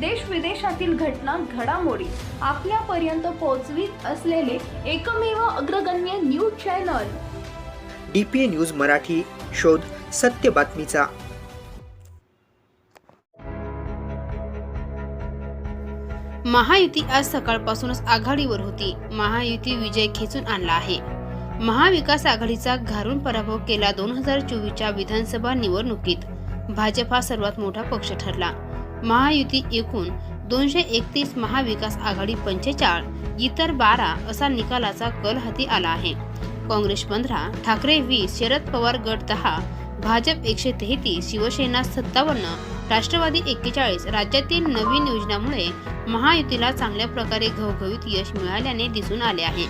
देश विदेशातील घटना घडामोडी आपल्यापर्यंत पोहोचवीत असलेले एकमेव अग्रगण्य news channel. D P A news Marathi शोध सत्य बातमीचा. महायुती आज सकाळपासूनच आघाडीवर होती. महायुती विजय खेचून आणला आहे. महाविकास आघाडीचा घारून पराभव केला दोन हजार चोवीसच्या विधानसभा निवडणुकीत. भाजप हा सर्वात मोठा पक्ष ठरला. महायुती एकूण दोनशे एकतीस महाविकास आघाडी पंचेचाळ इतर बारा असा निकालाचा कल हाती आला आहे. काँग्रेस पंधरा ठाकरे वीस शरद पवार गट दहा भाजप एकशे तेहतीस शिवसेना सत्तावन्न राष्ट्रवादी एक्केचाळीस राज्यातील नवीन योजनामुळे महायुतीला चांगल्या प्रकारे घवघवीत यश मिळाल्याने दिसून आले आहे.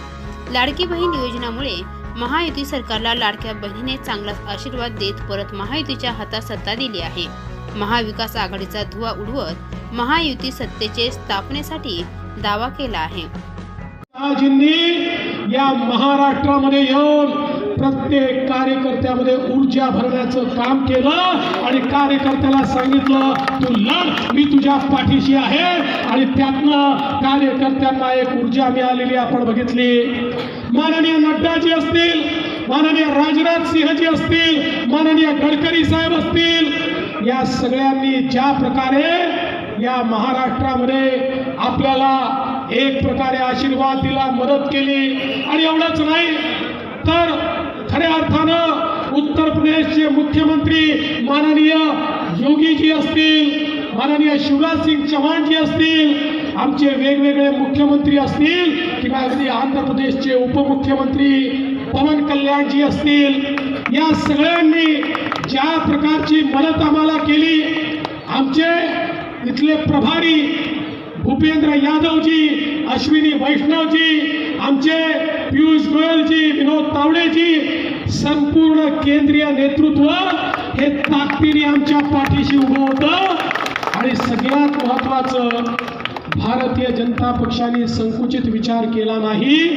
लाडकी बहीण योजनामुळे महायुती सरकारला लाडक्या बहिणीने चांगलाच आशीर्वाद देत परत महायुतीच्या हातात सत्ता दिली आहे. महाविकास आघाडीचा धुवा उडवत महायुती सत्तेचे स्थापनेसाठी दावा केला आहे. या महाराष्ट्रामध्ये येऊन प्रत्येक कार्यकर्त्यामध्ये ऊर्जा भरण्याचं काम केलं आणि कार्यकर्त्याला सांगितलं तू लढ मी तुझ्या पाठीशी आहे आणि त्यातनं कार्यकर्त्यांना एक ऊर्जा मिळालेली आपण बघितली. माननीय नड्डाजी असतील माननीय राजनाथ सिंहजी असतील माननीय गडकरी साहेब असतील या सगळ्यांनी ज्या प्रकारे या महाराष्ट्रामध्ये आपल्याला एक प्रकारे आशीर्वाद दिला मदत केली आणि एवढंच नाही तर खऱ्या अर्थानं उत्तर प्रदेशचे मुख्यमंत्री माननीय योगीजी असतील माननीय शिवराज सिंग चव्हाणजी असतील आमचे वेगवेगळे मुख्यमंत्री असतील किंवा अगदी आंध्र प्रदेशचे उपमुख्यमंत्री पवन कल्याणजी असतील या सगळ्यांनी ज्या प्रकारची मदत आम्हाला केली आमचे इथले प्रभारी भूपेंद्र यादवजी अश्विनी वैष्णवजी आमचे पियुष गोयलजी विनोद तावडेजी संपूर्ण केंद्रीय नेतृत्व हे ताकदीने आमच्या पाठीशी उभं होतं. आणि सगळ्यात महत्वाचं भारतीय जनता पक्षाने संकुचित विचार केला नाही.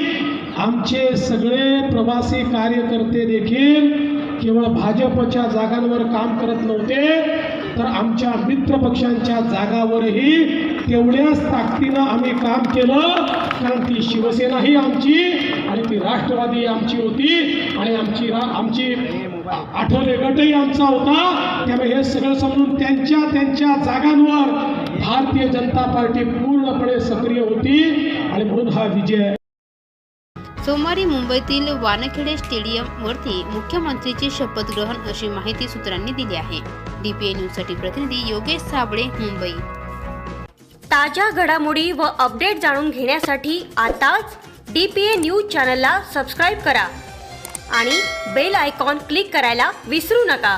आमचे सगळे प्रवासी कार्यकर्ते देखील केवळ भाजपच्या जागांवर काम करत नव्हते तर आमच्या मित्र पक्षांच्या जागावरही तेवढ्याच ताकदीनं आम्ही काम केलं. कारण ती शिवसेनाही आमची आणि ती राष्ट्रवादी आमची होती आणि आमची आमची आठवले गटही आमचा होता. त्यामुळे हे सगळं समजून त्यांच्या त्यांच्या जागांवर भारतीय जनता पार्टी पूर्णपणे सक्रिय होती आणि म्हणून हा विजय सोमवारी मुंबईतील वानखेडे स्टेडियम वरती मुख्यमंत्रीचे शपथ ग्रहण अशी माहिती सूत्रांनी दिली आहे. डीपीए न्यूजसाठी प्रतिनिधी योगेश साबळे मुंबई. ताज्या घडामोडी व अपडेट जाणून घेण्यासाठी आताच डी पी ए न्यूज चॅनलला सबस्क्राईब करा आणि बेल आयकॉन क्लिक करायला विसरू नका.